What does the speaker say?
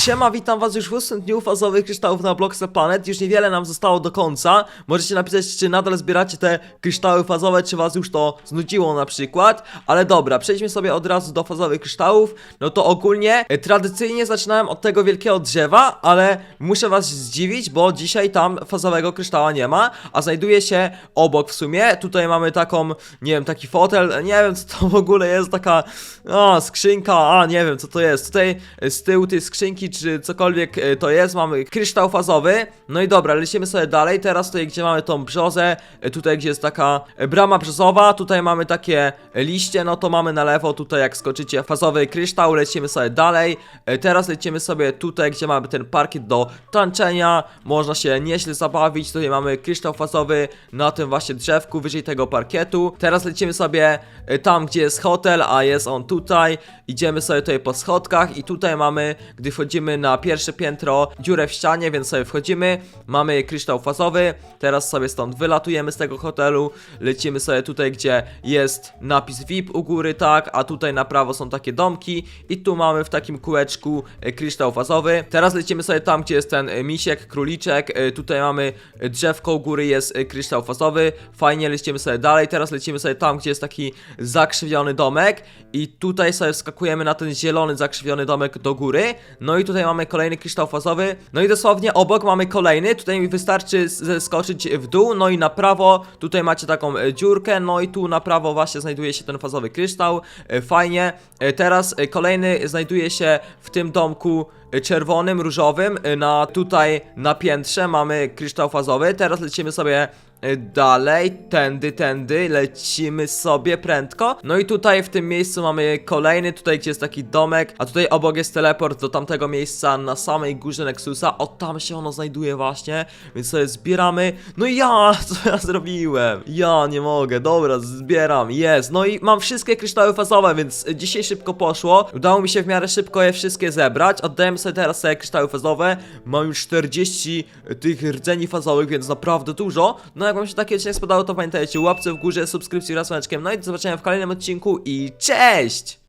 Siema, witam was już w ósmym dniu fazowych kryształów na Blocksa Planet. Już niewiele nam zostało do końca. Możecie napisać, czy nadal zbieracie te kryształy fazowe, czy was już to znudziło na przykład. Ale dobra, przejdźmy sobie od razu do fazowych kryształów. No to ogólnie, e, tradycyjnie zaczynałem od tego wielkiego drzewa, ale muszę was zdziwić, bo dzisiaj tam fazowego kryształa nie ma, a znajduje się obok w sumie. Tutaj mamy taką, nie wiem, taki fotel, nie wiem co to w ogóle jest, taka, o, skrzynka, a nie wiem co to jest. Tutaj e, z tyłu tej skrzynki, czy cokolwiek e, to jest, mamy kryształ fazowy. No i dobra, lecimy sobie dalej. Teraz tutaj, gdzie mamy tą brzozę, e, tutaj, gdzie jest taka e, brama brzozowa, tutaj mamy takie liście, no to mamy na lewo, tutaj jak skoczycie fazowy kryształ, lecimy sobie dalej. Teraz lecimy sobie tutaj, gdzie mamy ten parkiet do tańczenia. Można się nieźle zabawić. Tutaj mamy kryształ fazowy na tym właśnie drzewku, wyżej tego parkietu. Teraz lecimy sobie tam, gdzie jest hotel, a jest on tutaj. Idziemy sobie tutaj po schodkach i tutaj mamy, gdy wchodzimy na pierwsze piętro, dziurę w ścianie, więc sobie wchodzimy. Mamy kryształ fazowy. Teraz sobie stąd wylatujemy z tego hotelu. Lecimy sobie tutaj, gdzie jest napis VIP u góry, tak, a tutaj na prawo są takie domki i tu mamy w takim kółeczku e, kryształ fazowy. Teraz lecimy sobie tam, gdzie jest ten e, misiek, króliczek. E, Tutaj mamy drzewko u góry, jest kryształ fazowy. Fajnie, lecimy sobie dalej. Teraz lecimy sobie tam, gdzie jest taki zakrzywiony domek i tutaj sobie wskakujemy na ten zielony zakrzywiony domek do góry. No i tutaj mamy kolejny kryształ fazowy. No i dosłownie obok mamy kolejny. Tutaj mi wystarczy zeskoczyć w dół. No i na prawo tutaj macie taką e, dziurkę. No i tu na prawo właśnie znajduje się ten fazowy kryształ. E, Fajnie. E, Teraz kolejny znajduje się w tym domku czerwonym, różowym. E, Na tutaj na piętrze mamy kryształ fazowy. Teraz lecimy sobie e, dalej, tędy, tędy, lecimy sobie prędko. No i tutaj w tym miejscu mamy kolejny, tutaj gdzie jest taki domek, a tutaj obok jest teleport do tamtego miejsca na samej górze Nexusa. O, tam się ono znajduje właśnie, więc sobie zbieramy. No i ja, co ja zrobiłem? Ja nie mogę, dobra, zbieram, jest. No i mam wszystkie kryształy fazowe, więc dzisiaj szybko poszło. Udało mi się w miarę szybko je wszystkie zebrać. Oddajemy sobie teraz sobie kryształy fazowe. Mam już 40 tych rdzeni fazowych, więc naprawdę dużo. No jak wam się taki odcinek spodobał, to pamiętajcie, łapce w górze, subskrypcji oraz łączkiem. No i do zobaczenia w kolejnym odcinku i cześć!